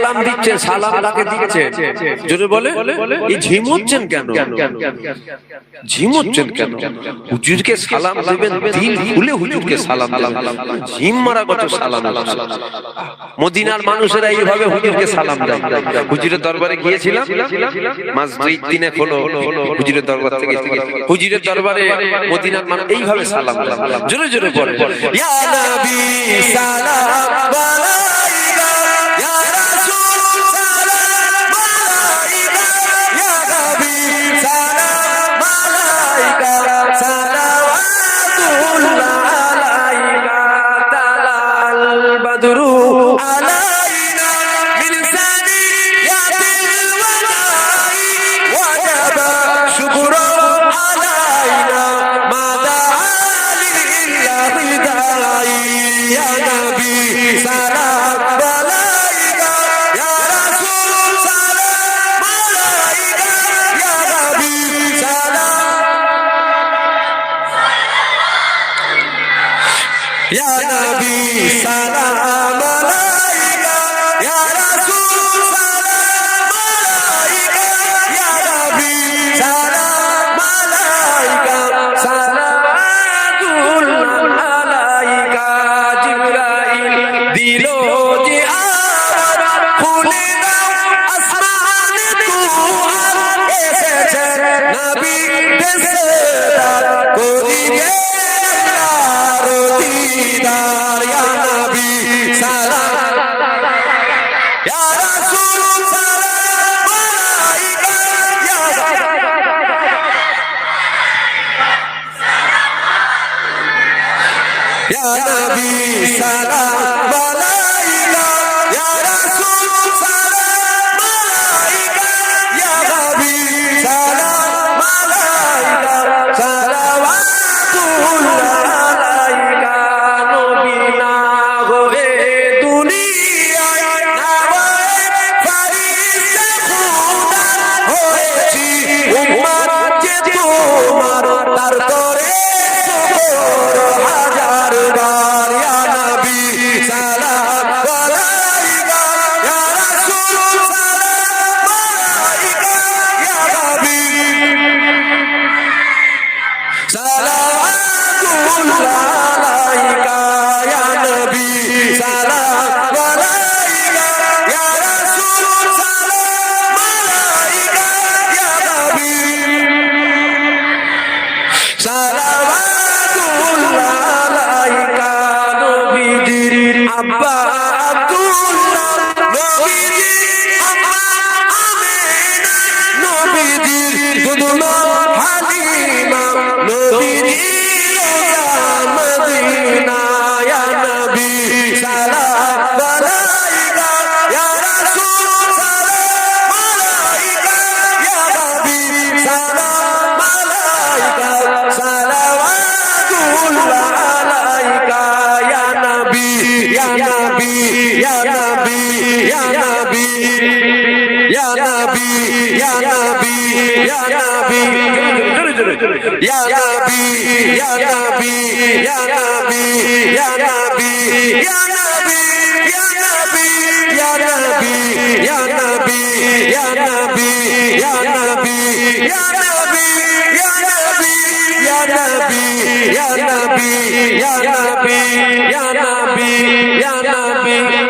সালাম দিচ্ছেন সালাম কাকে দিচ্ছে জোরে বলে এই ঝিমুচ্ছেন কেন? ঝিমুচ্ছেন কেন? হুজুরকে সালাম দেবেন দিল খুলে হুজুরকে সালাম দেবেন। ঝিম মারা কত সালাম মদিনার মানুষেরা এইভাবে হুজুরকে সালাম দেয় হুজুরের দরবারে গিয়েছিলাম? মাস দুই তিনে হলো হুজুরের দরবার থেকে হুজুরের দরবারে মদিনার মানুষ এইভাবে সালাম দেয় জোরে জোরে পড়ে ইয়া নবী সালাম আলাইকা Ya Nabi salam Ya Nabi salam আব্বা নবী ইয়া নবী ইয়া নবী ইয়া নবী ইয়া নবী ইয়া নবী ইয়া নবী ইয়া নবী ইয়া নবী ইয়া নবী ইয়া নবী ইয়া নবী ইয়া নবী ইয়া নবী ইয়া নবী ইয়া নবী ইয়া নবী ইয়া নবী ইয়া নবী ইয়া নবী